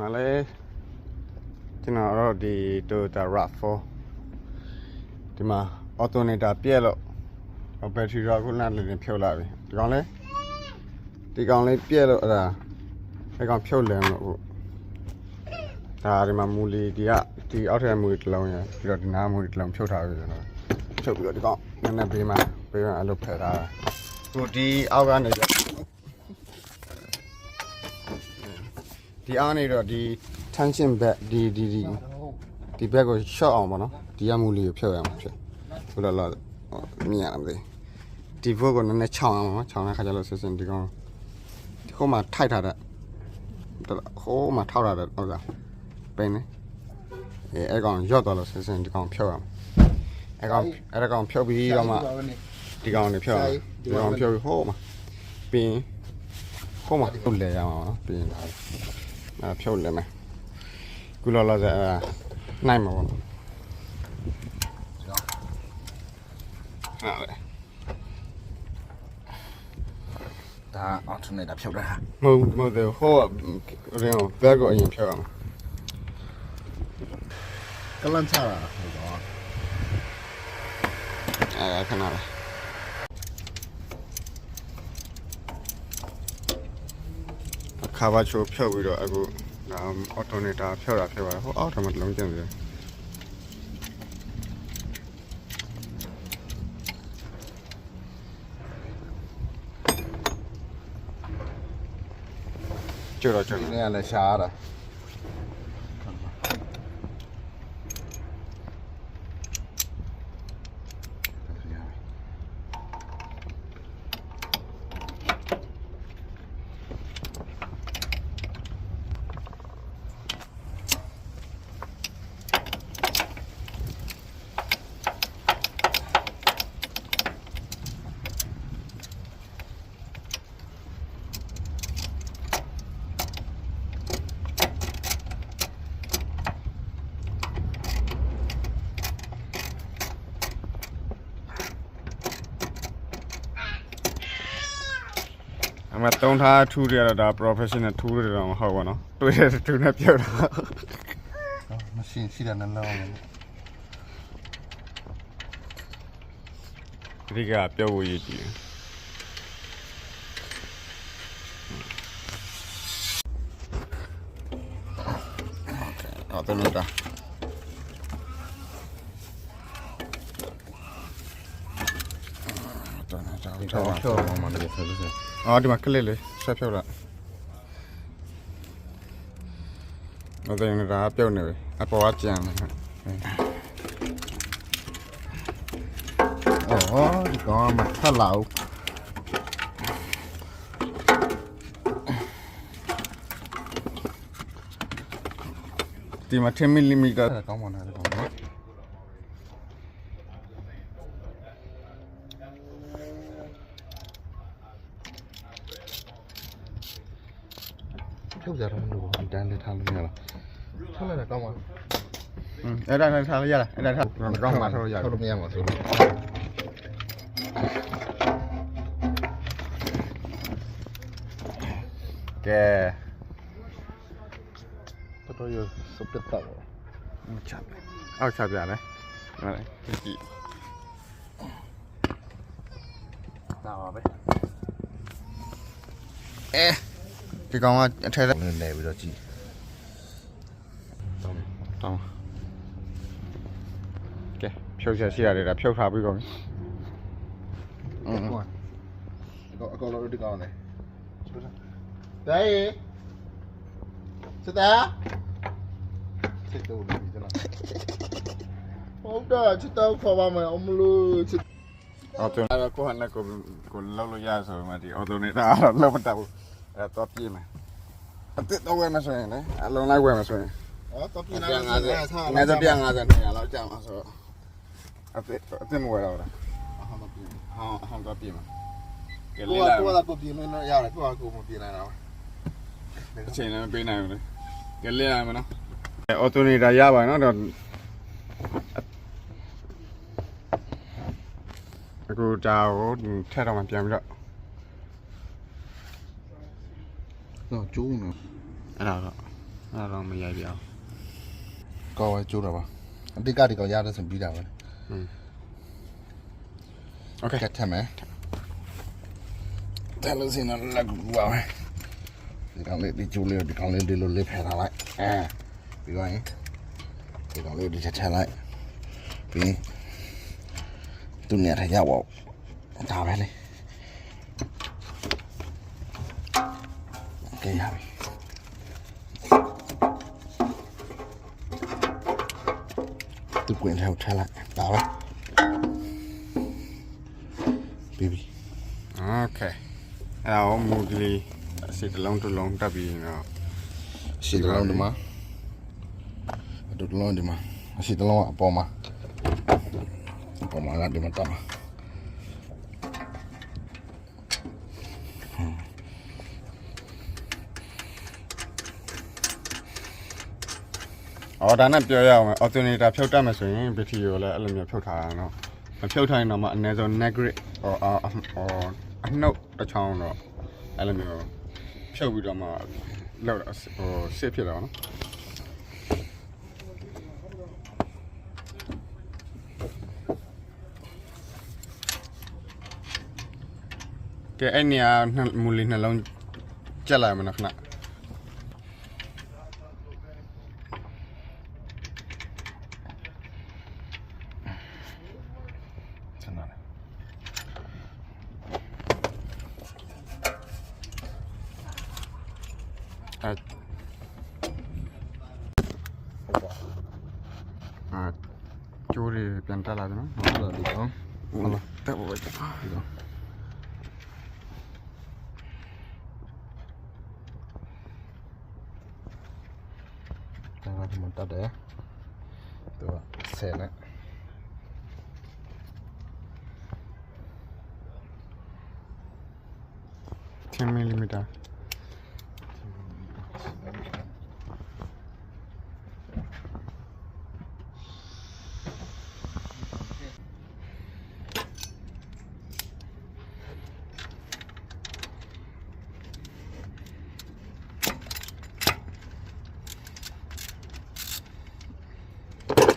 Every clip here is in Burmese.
ငါလည်းကျွန်တော်တော့ဒီ Toyota RAV4 ဒီမှာ alternator ပြက်လို့ဘက်ထရီတော့ခုနလေးလေးဖြုတ်လာပြီဒီကောင်လေးဒီကောင်လေးပြက်လို့အဲ့ဒါဒီကောင်ဖြုတ်လဲမလို့အခုဒါဒီမှာမူလီဒီကဒီအောက်ထပ်မူလီတစ်လုံးရယ်ပြီးတော့ဒီနားမူလီတစ်လုံးဖြုတ်ထားပြီကျွန်တော်ဖြုတ်ပြီးတော့ဒီကောင်နည်းနည်းဘေးမှာဘေးမှာအဲ့လိုဖယ်ထားတာခုဒီအောက်ကနေတော့ ဒီအောက်နေတော့ဒီ tension back ဒီဒီဒီဒီဘက်ကို short အောင်ပါနော်ဒီကမူလီကိုဖြုတ်ရမှာဖြစ်ဆိုတော့တော့မြင်ရမှာမသိဒီဘက်ကိုနည်းနည်းချောင်းအောင်နော်ချောင်းတဲ့ခါကျလို့ဆက်စင်ဒီကောင်ဒီဟိုမှာထိုက်ထားတဲ့ဟိုမှာထောက်ထားတဲ့ဟုတ်လားပိန်နေအဲအဲ့ကောင်ရော့သွားလို့ဆက်စင်ဒီကောင်ဖြုတ်ရမှာအဲ့ကောင်အဲ့ကောင်ဖြုတ်ပြီးတော့မှဒီကောင်နေဖြုတ်ရဒီကောင်ဖြုတ်ပြီးဟိုမှာပင်ဟိုမှာဖြုတ်လဲရမှာနော်ပင်လာ အဲ့ဖြုတ်လဲမယ်ကုလောလောဆယ်အဲ့နိုင်မှာပေါ့နော်ဟာလေဒါအော်ထနေတာဖြုတ်တာမဟုတ်မဟုတ်တယ်ဟိုကရင်ဘက်ကိုအရင်ဖြုတ်ရမှာကလန်ချတာဟိုတော့အဲခဏလေး အခါပါချိုဖြုတ်ပြီးတော့အခုဒါအော်တိုနေတာဖြုတ်တာဖြစ်ပါတယ်ဟိုအောက်ထမှာတစ်လုံးကျန်သေးတယ်ကျော်တော့ကျော်ဒီတော့နေ့ကလည်းရှားတာ အမတုံးထားထူးရတာဒါ professional ထူးရတော့မဟုတ်ဘူးနော်တွေ့တဲ့ထူးနဲ့ပြုတ်တာမရှင်းရှိတဲ့နှလုံးဒီကပြုတ်ဖို့ရည်ကြည့်အော်တော်နေတာတော်နေတာဒီတော်တော့ တာဖြုတ်အောင်မှလည်းဆက်ဆက်အော်ဒီမှာကလစ်လေးဆက်ဖြုတ်လာမသိရင်ဒါပြုတ်နေပြီအပေါ်ကကြံနေအော်ဒီကောင်မထက်လာဘူးဒီမှာ10 mm အဲ့ဒါကောင်းပါလားဒီကောင် နော်ဖြုတ်ကြတော့မလို့ဒီတိုင်းလေးထားလို့ရလားထားလိုက်တာကောင်းပါอืมအဲ့ဒါနဲ့ထားလိုက်ရလားအဲ့ဒါထားကောင်းပါထားလို့ရထားလို့မရမှာဆိုလို့ကဲတော်တော်ရစပစ်တော့ချပ်အောက်ချပ်ပြလဲဟုတ်တယ်ကြည့်ဒါပါပဲအဲ ဒီကောင်ကအထက်နည်းလဲပြီးတော့ကြည့်တောင်းတောင်းကဲဖြုတ်ချက်ရှိရတယ်ဒါဖြုတ်ထားပြီးကုန်ပြီอืมဟုတ်အကောအကောလို့ဒီကောင်လေတဲ့စတာစစ်တော့လို့ဒီတော့ဟု တ်တာချစ်တော့ခေါ်ပါမယ်အမလို့ချစ်အော်တူအဲ့ကိုဟန်နဲ့ကိုကိုလောက်လို့ရဆိုမှဒီအော်တိုနေတာအဲ့တော့လောက်မတတ်ဘူးအဲ့တော့ပြေးမယ်အစ်တော့ဝယ်မဆိုရင်လေအလုံးလိုက်ဝယ်မဆိုရင်အော်တော့ပြင်လာ150တယ်ထားငါတော့150နေရလောက်ကြာမှာဆိုတော့အစ်အစ်မဝယ်တော့လားဟာမပြင်ဟောင်းဟောင်းတော့ပြေးမှာကဲကိုလေးကလာကိုကကိုပြင်လို့ရတယ်ကိုကကိုမပြင်နိုင်တော့အချိန်လည်းမပေးနိုင်ဘူးလေကဲလေးလာမနော်အော်တိုနေတာရပါနော်တော့အခုဒါကိုထက်တော့မှပြန်ပြီးတော့ တော့ကျိုးနေ အဲ့ဒါတော့ အဲ့တော့မရိုက်ပြအောင် ကောင်းပဲကျိုးတာပါအတိတ်ကဒီကောင်ရတဲ့ဆိုပြီးတာပဲ โอเค ကတ်ထမယ်တယ်လို့စင်တော့လက်ကူပါပဲဒီကောင်လေးဒီကျိုးလေးဒီကောင်လေးဒီလိုလေးဖယ်ထားလိုက်အဲပြီးသွားရင်ဒီကောင်လေးဒီချက်ထည့်လိုက်ပြီးသူနေရရောက်တော့ဒါပဲလေ ကဲရပြီသူကွင်ထဲကိုထည့်လိုက်ဒါပဲပြီးပြီ โอเคအဲ့တော့မူကလေးအစီတစ်လုံးတစ်လုံးတက်ပြီးတော့ ရှိတလုံးဒီမှာအတူတလုံးဒီမှာအရှိတလုံးကအပေါ်မှာအပေါ်မှာကဒီမှာတော့ အော်ဒါနဲ့ပြောရအောင်အော်တိုနီတာဖြုတ်တတ်မယ်ဆိုရင်ဘက်ထရီကိုလည်းအဲ့လိုမျိုးဖြုတ်ထားတာနော်မဖြုတ်ထားရင်တော့မှအနည်းဆုံး net grade အော်အော်အနှုတ်တစ်ချောင်းတော့အဲ့လိုမျိုးဖြုတ်ပြီးတော့မှလောက်ဟိုစစ်ဖြစ်တာနော်ကဲအဲ့နေရာမူလီနှလုံးကြက်လိုက်မယ်နော်ခဏ အဲအာကျိုးတွေပြန်တက်လာတယ်နော်ဟုတ်လားဒီကောင်ဟုတ်လား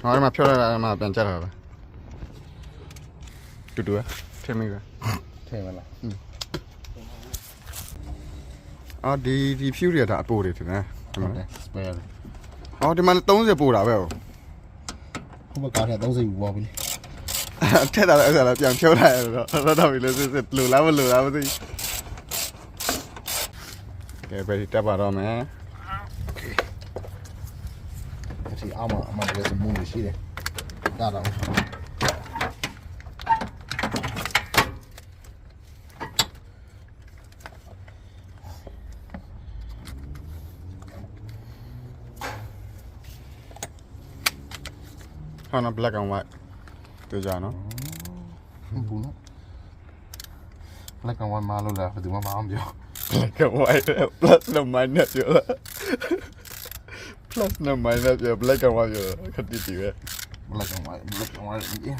တက်ဖို့ပဲတက်ဒီကောင်ဒါကဒီမှာတက်တယ်သူကဆယ်နဲ့10 mm ဟောဒီမှာဖြောလိုက်တာမှပြန်ကြက်တာပဲတူတူပဲ10 mm ထည့်မလားအော်ဒီဒီ view တွေကဒါအပိုးတွေထင်တယ်ဒီဟုတ်မှာတယ် spare အော်ဒီမှာ30ပို့တာပဲဟိုဟိုဘက်ကားထဲ30ဘူးပါပြီထက်တာလည်းအဲ့ဒါလည်းပြန်ဖြုတ်လိုက်ရတော့တော့တော့ပြီလို့စစ်စစ်လူလားမလူလားမသိကဲဘယ်ဒီတက်ပါတော့မယ် အတီအမအမတကယ်စမူးနေရှိတယ်ဒါတော့ဟောနော် black and white တွေ့ကြနော်ဘူးနော်လက်ကဝမ်းမလို့လားဘယ်သူမှမအောင်ပြော black and white plus နဲ့ minus ပြောတာ plus နဲ့ minus ပြော black and white ပြောခတိတီပဲ black and white black and white yeah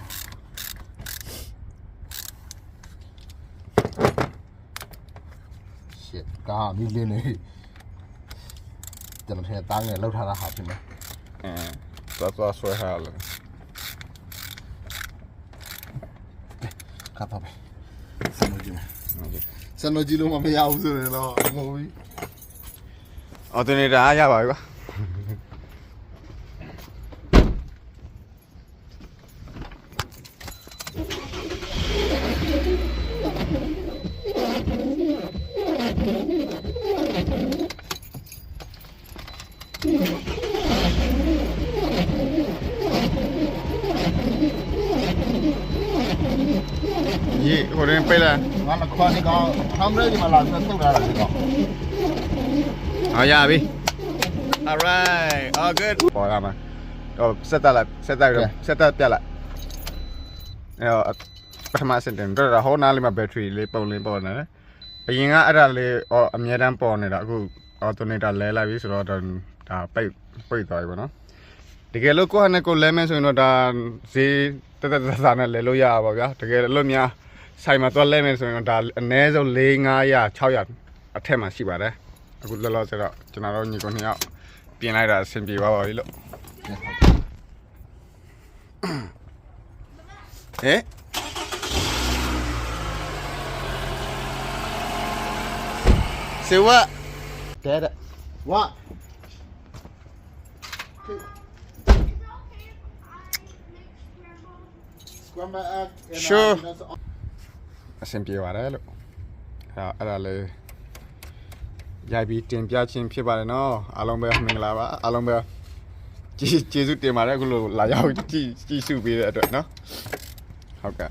shit ကားမိလင်းနေကျွန်တော်ထဲတန်းငယ်လောက်ထားတာဟာဖြစ်မယ်အဲသွားသွားဆွဲထားလို့ကပ်ပါပဲစနိုဂျီမယ်စနိုဂျီလုံးမမရဘူးဆိုရင်တော့မဟုတ်ဘူး alternator အားရပါပြီကွာ ရေဟိုရင်ပိတ်လိုက်ငါမခွာနေကောင်ထောင်းရဲဒီမှာလာပြီးသုတ်လာတာဒီကောင်အော်ရပြီ all right all good ပေါ်လာမှာတော့ဆက်တက်လိုက်ဆက်တက်ပြီးတော့ဆက်တက်ပြတ်လိုက်အဲတော့ပထမစင်တင်တော့ဟောနားလေးမှာဘက်ထရီလေးပုံလင်းပေါ်နေတယ်အရင်ကအဲ့ဒါလေးအော်အများတန်းပေါ်နေတာအခု alternator လဲလိုက်ပြီဆိုတော့ဒါပိတ်ပိတ်သွားပြီပေါ့နော်တကယ်လို့ကိုယ့်ဟာနဲ့ကိုယ်လဲမယ်ဆိုရင်တော့ဒါဈေးတက်တက်တဆာနဲ့လဲလို့ရပါဗျာတကယ်လို့များ ဆိုင်မှာသွားလဲမယ်ဆိုရင်တော့ဒါအနည်းဆုံး4 500 600အထက်မှာရှိပါတယ်အခုလောလောဆယ်တော့ကျွန်တော်တို့ညီကိုနှစ်ယောက်ပြင်လိုက်တာအဆင်ပြေပါပါပြီလို့ဟဲ့စေဝတ်တဲ့တဲ့ What? Scrambled egg. and, uh, Sure. You know, so- အဆင်ပြေပါတယ်လို့အဲအဲ့ဒါလေးရိုက်ပြီးတင်ပြချင်းဖြစ်ပါတယ်နော်အားလုံးပဲမင်္ဂလာပါအားလုံးပဲကျေးကျေးဇူးတင်ပါတယ်အခုလိုလာရောက်ကြည့်ကြည့်ရှုပေးတဲ့အတွက်နော်ဟုတ်ကဲ့